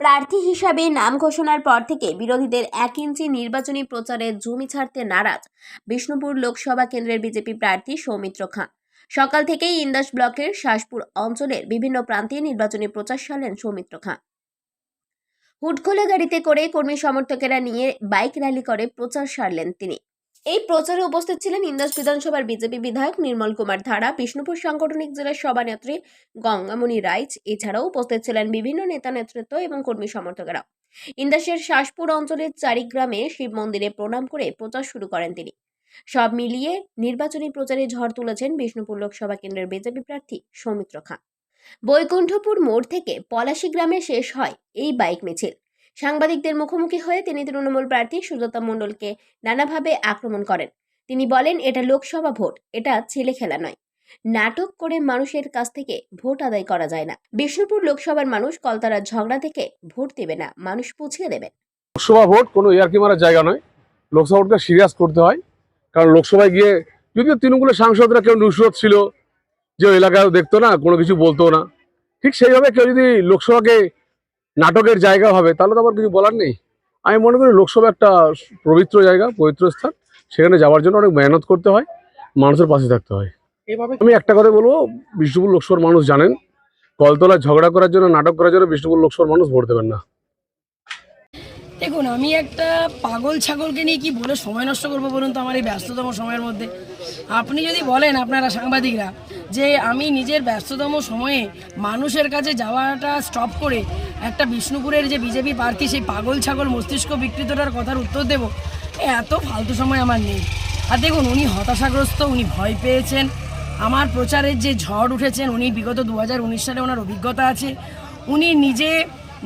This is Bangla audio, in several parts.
প্রার্থী হিসাবে নাম ঘোষণার পর থেকে বিরোধীদের এক ইঞ্চি নির্বাচনী প্রচারে জমি ছাড়তে নারাজ বিষ্ণুপুর লোকসভা কেন্দ্রের বিজেপি প্রার্থী সৌমিত্র খাঁ। সকাল থেকেই ইন্দাস ব্লকের শাসপুর অঞ্চলের বিভিন্ন প্রান্তে নির্বাচনী প্রচার সারলেন সৌমিত্র খাঁ। হুটখোলা গাড়িতে করে কর্মী সমর্থকেরা নিয়ে বাইক র্যালি করে প্রচার সারলেন তিনি। এই প্রচারে উপস্থিত ছিলেন ইন্দাস বিধানসভার বিজেপি বিধায়ক নির্মল কুমার ধারা, বিষ্ণুপুর সাংগঠনিক জেলার সভানেত্রী গঙ্গামণি রাইচ। এছাড়াও উপস্থিত ছিলেন বিভিন্ন নেতা নেতৃত্ব এবং কর্মী সমর্থকেরা ইন্দাসের শাসপুর অঞ্চলের চারিগ্রামে শিব মন্দিরে প্রণাম করে প্রচার শুরু করেন তিনি। সব মিলিয়ে নির্বাচনী প্রচারে ঝড় তুলেছেন বিষ্ণুপুর লোকসভা কেন্দ্রের বিজেপি প্রার্থী সৌমিত্র খাঁ। বৈকুণ্ঠপুর মোড় থেকে পলাশী গ্রামে শেষ হয় এই বাইক মিছিল। সাংবাদিকদের মুখোমুখি হয়ে তিনি তৃণমূল প্রার্থী সুজাতা মণ্ডলকে নানাভাবে আক্রমণ করেন। তিনি বলেন, এটা লোকসভা ভোট, এটা ছেলে খেলা নয়। নাটক করে মানুষের কাছ থেকে ভোট আদায় করা যায় না। বিষ্ণুপুর লোকসভার মানুষ কলতারার ঝগড়া থেকে ভোট দেবে না, মানুষ পুছিয়ে দেবে। লোকসভা ভোট কোনো ইয়ার্কি মারার জায়গা নয়। লোকসভা ভোটকে সিরিয়াস করতে হয়, কারণ লোকসভায় গিয়ে যদিও তৃণমূলের সাংসদরা কেউ নুসরত ছিল, যে এলাকায় দেখতো না, কোনো কিছু বলতো না, ঠিক সেইভাবে কেউ যদি লোকসভাকে নাটকের জায়গা হবে তাহলে তো আমার কিছু বলার নেই। আমি মনে করি লোকসভা একটা পবিত্র জায়গা পবিত্র স্থান সেখানে যাওয়ার জন্য অনেক মেহনত করতে হয় মানুষের পাশে থাকতে হয়। এভাবে আমি একটা কথা বলব বিষ্ণুপুর লোকসভার মানুষ জানেন কলতলায় ঝগড়া করার জন্য নাটক করার জন্য বিষ্ণুপুর লোকসভার মানুষ ভোট দেবেন না। দেখুন, আমি একটা পাগল ছাগলকে নিয়ে কি বলে সময় নষ্ট করব বলুন তো আমার এই ব্যস্ততম সময়ের মধ্যে? আপনি যদি বলেন আপনারা সাংবাদিকরা যে আমি নিজের ব্যস্ততম সময়ে মানুষের কাছে যাওয়াটা স্টপ করে একটা বিষ্ণুপুরের যে বিজেপি প্রার্থী সেই পাগল ছাগল মস্তিষ্ক বিকৃতটার কথার উত্তর দেব এত ফালতু সময় আমার নেই। আর দেখুন, উনি হতাশাগ্রস্ত, উনি ভয় পেয়েছেন। আমার প্রচারের যে ঝড় উঠেছেন, উনি বিগত দু হাজার উনিশ সালে ওনার অভিজ্ঞতা আছে। উনি নিজে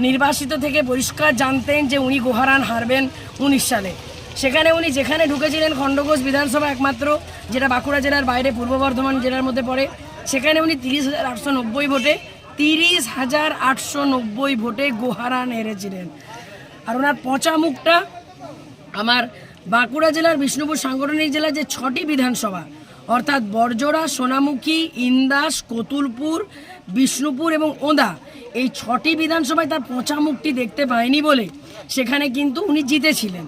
নির্বাসিত থেকে পরিষ্কার জানতেন যে উনি গোহারান হারবেন উনিশ সালে। সেখানে উনি যেখানে ঢুকেছিলেন খণ্ডঘোষ বিধানসভা একমাত্র, যেটা বাঁকুড়া জেলার বাইরে, পূর্ব বর্ধমান জেলার মধ্যে পড়ে। সেখানে উনি তিরিশ হাজার আটশো নব্বই ভোটে, তিরিশ হাজার আটশো নব্বই ভোটে গোহারান হেরেছিলেন। আর ওনার পচা মুখটা আমার বাঁকুড়া জেলার বিষ্ণুপুর সাংগঠনিক জেলার যে ছটি বিধানসভা, অর্থাৎ বরজোড়া সোনামুখী, ইন্দাস, কতুলপুর, বিষ্ণুপুর এবং ওদা এই ছটি বিধানসভায় তার পচা মুখটি দেখতে পায়নি বলে সেখানে কিন্তু উনি জিতেছিলেন।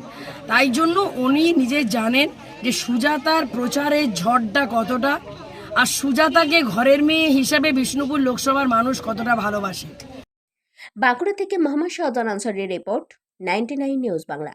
তাই জন্য উনি নিজে জানেন যে সুজাতার প্রচারের ঝড়টা কতটা আর সুজাতাকে ঘরের মেয়ে হিসাবে বিষ্ণুপুর লোকসভার মানুষ কতটা ভালোবাসে। বাঁকুড়া থেকে মোহাম্মদ শাহজান আনসারির রিপোর্ট, নাইনটি নিউজ বাংলা।